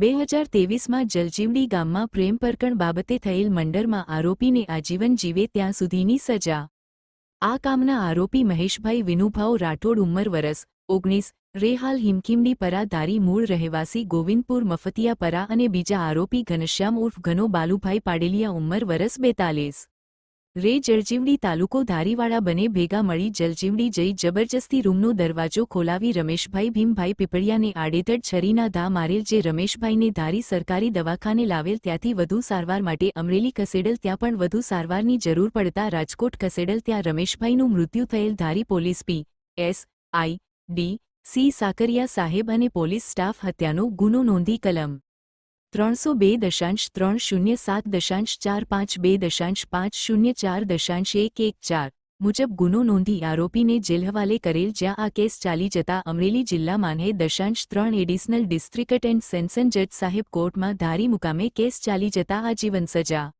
બે હજાર તેવીસમાં જલજીવડી ગામમાં પ્રેમ પ્રકરણ બાબતે થયેલ મંડરમાં આરોપીને આજીવન જીવે ત્યાં સુધીની સજા. આ કામના આરોપી મહેશભાઈ વિનુભાઉ રાઠોડ ઉંમર વરસ, ઓગણીસ, રેહાલ હિમકીમડી પરા ધારી મૂળ રહેવાસી ગોવિંદપુર મફતિયા પરા અને બીજા આરોપી ઘનશ્યામ ઉર્ફ ઘનો બાલુભાઈ પાડેલિયા ઉંમર વરસ બેતાલીસ. રે જળજીવડી તાલુકો ધારીવાળા બને ભેગા મળી જલજીવડી જઈ જબરજસ્તી રૂમનો દરવાજો ખોલાવી રમેશભાઈ ભીમભાઈ પીપળિયાને આડેધડ છરીના ધા મારેલ જે રમેશભાઈને ધારી સરકારી દવાખાને લાવેલ ત્યાંથી વધુ સારવાર માટે અમરેલી ખસેડેલ ત્યાં પણ વધુ સારવારની જરૂર પડતા રાજકોટ ખસેડેલ ત્યાં રમેશભાઈનું મૃત્યુ થયેલ Dhari police P, S, I, D, C Sakaria સાહેબ અને પોલીસ સ્ટાફ હત્યાનો ગુનો નોંધી કલમ. ત્રણસો બે દશાંશ ત્રણ શૂન્ય સાત દશાંશ ચાર પાંચ બે દશાંશ પાંચ શૂન્ય ચાર દશાંશ એક એક ચાર મુજબ ગુનો નોંધી આરોપીને જેલ હવાલે કરેલ જ્યાં આ કેસ ચાલી જતા અમરેલી જિલ્લામાં હે દશાંશ ત્રણ એડિશનલ ડિસ્ટ્રિક્ટ એન્ડ સેન્સન જજ સાહેબ કોર્ટમાં ધારી મુકામે કેસ ચાલી જતા આજીવન સજા.